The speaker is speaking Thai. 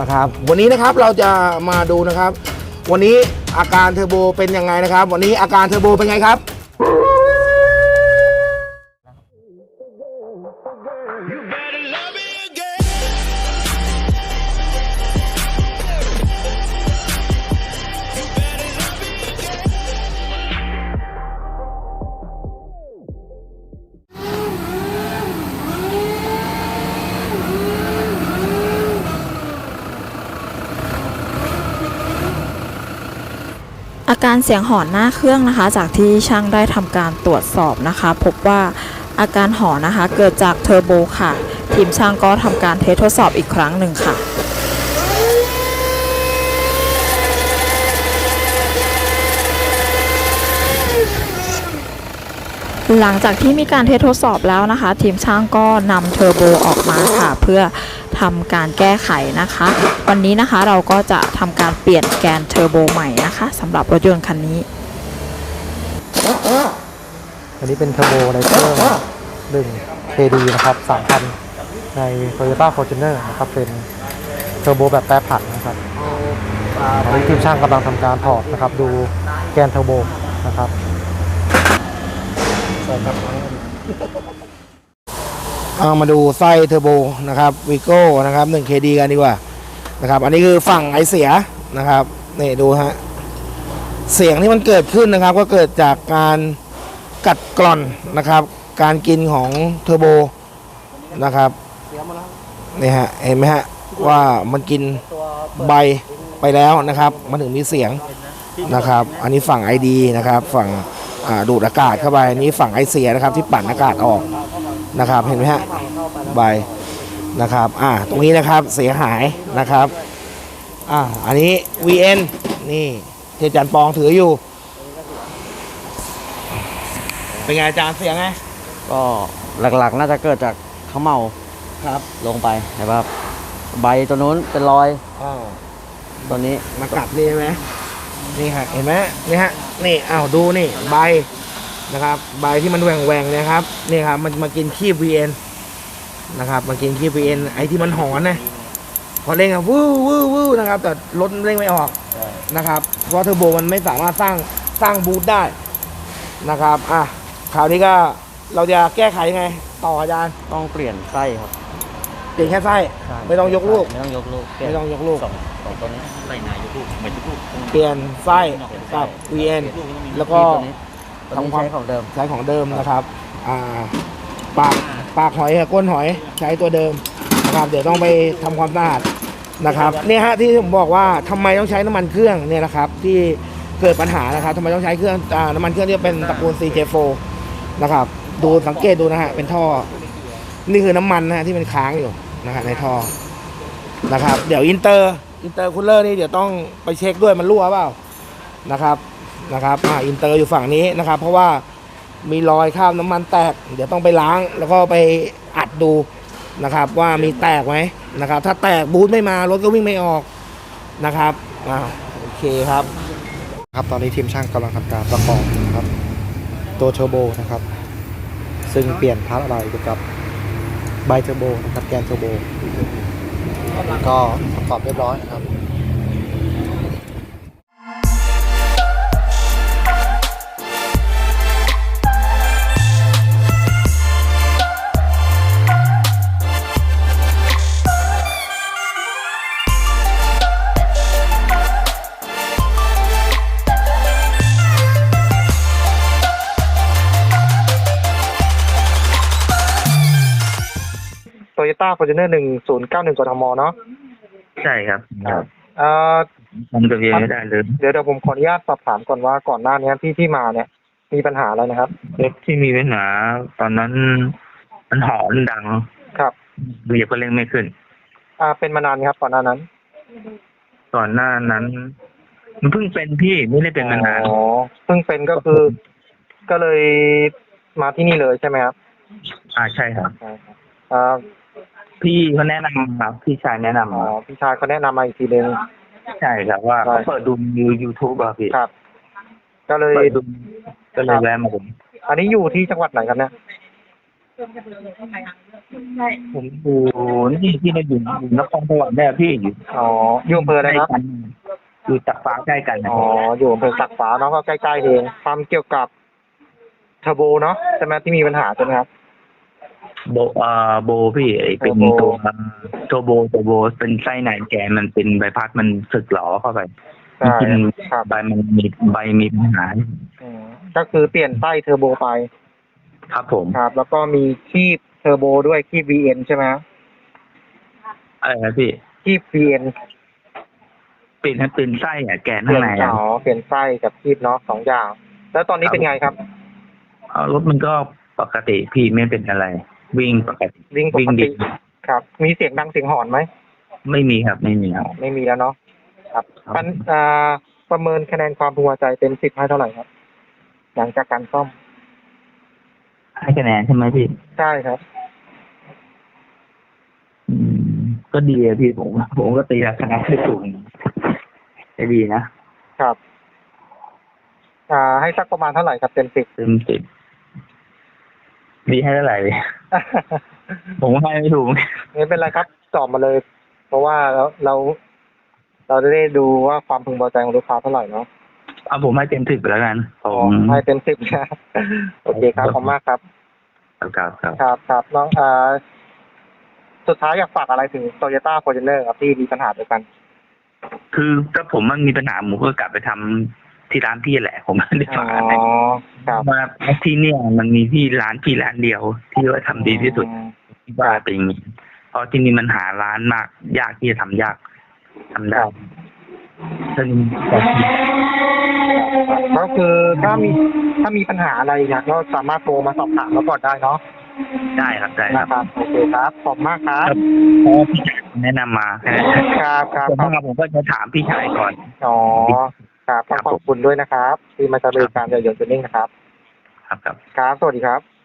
นะครับ วันนี้นะครับเราจะมาดูนะครับ วันนี้อาการเทอร์โบเป็นยังไงนะครับ วันนี้อาการเทอร์โบเป็นไงครับ อาการเสียงหอนหน้าเครื่องนะคะ จากที่ช่างได้ทำการตรวจสอบนะคะ พบว่าอาการหอนนะคะเกิดจากเทอร์โบค่ะ ทีมช่างก็ทำการเทสทดสอบอีกครั้งหนึ่งค่ะหลังจากที่มีการเทสทดสอบแล้วนะคะ ทีมช่างก็นำเทอร์โบออกมาค่ะ เพื่อ ทำการแก้ไขนะคะ วันนี้นะคะเราก็จะทำการเปลี่ยนแกนเทอร์โบใหม่นะคะสำหรับรถยนต์คันนี้ อันนี้เป็นเทอร์โบไลเซอร์หนึ่ง KD นะครับ3,000ใน Toyota Fortuner นะครับเป็นเทอร์โบแบบแปรผันนะครับตอนนี้ทีมช่างกำลังทำการถอดนะครับ ดูแกนเทอร์โบนะครับ เอามาดูไส้เทอร์โบนะครับวิโก้นะครับ 1KD กันดีกว่านะครับ อันนี้คือฝั่งไอเสียนะครับนี่ดูฮะเสียงที่มันเกิดขึ้นนะครับ ก็เกิดจากการกัดกร่อนนะครับ การกินของเทอร์โบนะครับนี่ฮะเห็นไหมฮะว่ามันกินใบไปแล้วนะครับ มันถึงมีเสียงนะครับ อันนี้ฝั่ง ID นะครับ ฝั่งดูดอากาศเข้าไปอันนี้ฝั่งไอเสียนะครับ ที่ปั่นอากาศออก นะครับเห็นไหมฮะใบนะครับอ่าตรงนี้นะครับเสียหายนะครับอ่าอันนี้ VN นี่ที่อาจารย์ปองถืออยู่ เป็นไงอาจารย์เสียงไงก็หลักๆ น่าจะเกิดจากเขาเมาครับลงไปนะครับใบตัวนู้นเป็นรอยอ้าวตัวนี้มากัดนี่ใช่ไหมนี่ฮะเห็นไหมนี่ฮะนี่อ้าวดูนี่ใบ นะครับใบที่มันแหว่งแหว่งๆเนะครับนี่ครับมันมากินขี้ VN นะครับมากินขี้ VN ไอ้ที่มันหอนนะพอเร่งอะวู้วู้วู้นะครับ แต่รถเร่งไม่ออกนะครับเพราะเทอร์โบมันไม่สามารถสร้างสร้างบูทได้นะครับอะคราวนี้ก็เราจะแก้ไขยังไง ต่ออาจารย์ต้องเปลี่ยนไส้ครับเปลี่ยนแค่ไส้ไม่ต้องยกลูกไม่ต้องยกลูกเปลี่ยไม่นต้องยกลูกสองสองตัวนี้ไส้นายยกลูกไม่ยกลูกเปลี่ยนไส้กับ VN แล้วก็ตัวนี้ตัวนี้ ทำความใช้ของเดิมใช้ของเดิมนะครับอ่าปากปากหอยกับก้นหอยใช้ตัวเดิมนะครับเดี๋ยวต้องไปทำความสะอาดนะครับเนี่ยฮะที่ผมบอกว่าทำไมต้องใช้น้ำมันเครื่องเนี่ยนะครับที่เกิดปัญหานะครับทำไมต้องใช้เครื่องอ่าน้ำมันเครื่องที่เป็นตระกูล CJ4 นะครับดูสังเกตดูนะฮะเป็นท่อ นี่คือน้ำมันนะฮะที่มันค้างอยู่นะฮะในท่อนะครับ เดี๋ยวอินเตอร์อินเตอร์คูลเลอร์นี่เดี๋ยวต้องไปเช็คด้วยมันรั่วเปล่านะครับ นะครับอ่าอินเตอร์อยู่ฝั่งนี้นะครับ เพราะว่ามีรอยคราบน้ำมันแตก เดี๋ยวต้องไปล้างแล้วก็ไปอัดดูนะครับว่ามีแตกไหมนะครับ ถ้าแตกบูทไม่มารถก็วิ่งไม่ออกนะครับอ่าโอเคครับ ครับตอนนี้ทีมช่างกำลังทำการประกอบนะครับตัวเทอร์โบนะครับ ซึ่งเปลี่ยนพาร์ทอะไรเกี่ยวกับใบเทอร์โบนะครับแกนเทอร์โบก็ประกอบเรียบร้อยนะครับ โตโยต้าฟอร์จูเนอร์หนึ่งศูนย์เก้าหนึ่งกทมเนาะใช่ครับเอ่อผมตัวเองไม่ได้เลยเดี๋ยวเดี๋ยวผมขออนุญาตสอบถามก่อนว่าก่อนหน้านี้ที่ที่มาเนี่ย มีปัญหาอะไรนะครับรถที่มีปัญหาตอนนั้นมันหอนดังครับเบียร์ก็เร่งไม่ขึ้น อ่าเป็นมานานครับก่อนหน้านั้น ก่อนหน้านั้นมันเพิ่งเป็นพี่ไม่ได้เป็นมานานอ๋อเพิ่งเป็นก็คือ ก็เลยมาที่นี่เลยใช่ไหมครับ อ่าใช่ครับอ่า พี่เขาแนะนำครับพี่ชายแนะนำอ๋อมาพี่ชายเขาแนะนำมาอีกทีนึงใช่ครับว่าใช่ เขาเปิดดูยูทูบอะพี่ครับ ก็เลย เปิดดูก็เลยแวะมาผมอันนี้อยู่ที่จังหวัดไหนครับเนี่ยผมอยู่นี่ที่เราอยู่อยู่นครสวรรค์เนี่ยพี่อยู่อ๋ออยู่อำเภออะไรใกล้ครับกันอยู่ตักฟ้าใกล้กันนะอ๋ออยู่อำเภอสักฟ้าเนาะก็ใกล้ๆเองทำเกี่ยวกับเทอร์โบเนาะใช่ไหมที่มีปัญหาใช่ไหมครับ โบอ่าโบพี่ไอเป็นโบ ตัวตัวโบตัวโบเป็นไส้ในแกนมันเป็นใบพัดมันสึกหลอเข้าไปใช่จริงครับๆใบมันมีใบมีปัญหาอืมก็คือเปลี่ยนไส้เทอร์โบไปครับผม ครับ แล้วก็มีคีบเทอร์โบด้วยคีบ VN ใช่ไหมครับอะไรนะพี่คีบ VN เปลี่ยนให้เป็นไส้อะแกนเปลี่ข้ายงนในอะ อ๋อเปลี่ยนไส้กับคีบเนาะสองอย่าง แล้วตอนนี้เป็นไงครับ เอารถมันก็ปกติพี่ไม่เป็นอะไร วิ่งปกติวิ่งปวิ่งกดีติครับ มีเสียงดังเสียงหอนไหมไม่มีครับไม่มีครับ ไม่มีแล้วเนาะครับครับ ปันอ่าประเมินคะแนนความพึงพอใจเต็มสิบให้เท่าไหร่ครับ หลังจากการซ่อมให้คะแนนใช่ไหมพี่ใช่ครับ อืม ก็ดีอะพี่ผมผมก็ตีราคาให้สูงได้ดีนะครับ อ่า ให้สักประมาณเท่าไหร่ครับเต็มสิบเต็มสิบดีให้เท่าไหร่ ผมก็ให้ไม่ถูกไม่เป็นไรครับตอบมาเลย เพราะว่าเราเรา เราจะได้ดูว่าความพึงพอใจของลูกค้าเท่าไหร่เนาะเอาผมให้เต็มสิบไปแล้วกันผอ๋อมให้เต็มสิบนะโอเคครับขอบคุณมากครับ ครับครับครับครับน้องอ่าสุดท้ายอยากฝากอะไรถึงโตโยต้าฟอร์จูเนอร์ครับที่มีปัญหาด้วยกัน คือถ้าผมมันมีปัญหาผมก็กลับไปทำ ที่ร้านพี่แหละ ผมไม่ได้อ๋อฝากอะไรครับว่าที่เนี่ยมันมีที่ร้านที่ร้านเดียว ที่ว่าทำดีที่สุดที่ว่าเป็นอย่างนี้เพราะที่นี่มันหาร้านมาก ยากที่จะทำยากทำได้ซึ่งก็คือถ้ามีถ้ามีปัญหาอะไรอยากก็สามารถโทรมาสอบถามเราก่อนได้เนาะได้ครับได้คนะรับครับโอเคครับขอบคุณมากครับเพราะว่าพี่ชายแนะนำมาแค่นั้นครับครับส่วนครัมาบกผมก็จะถามพี่ชายก่อนอ๋อ ครับต้องขอบคุณด้วยนะครับ ที่มาใช้บริการเดี๋ยวยนต์จูนิ่งนะครับ ครับครับ ครับ สวัสดีครับ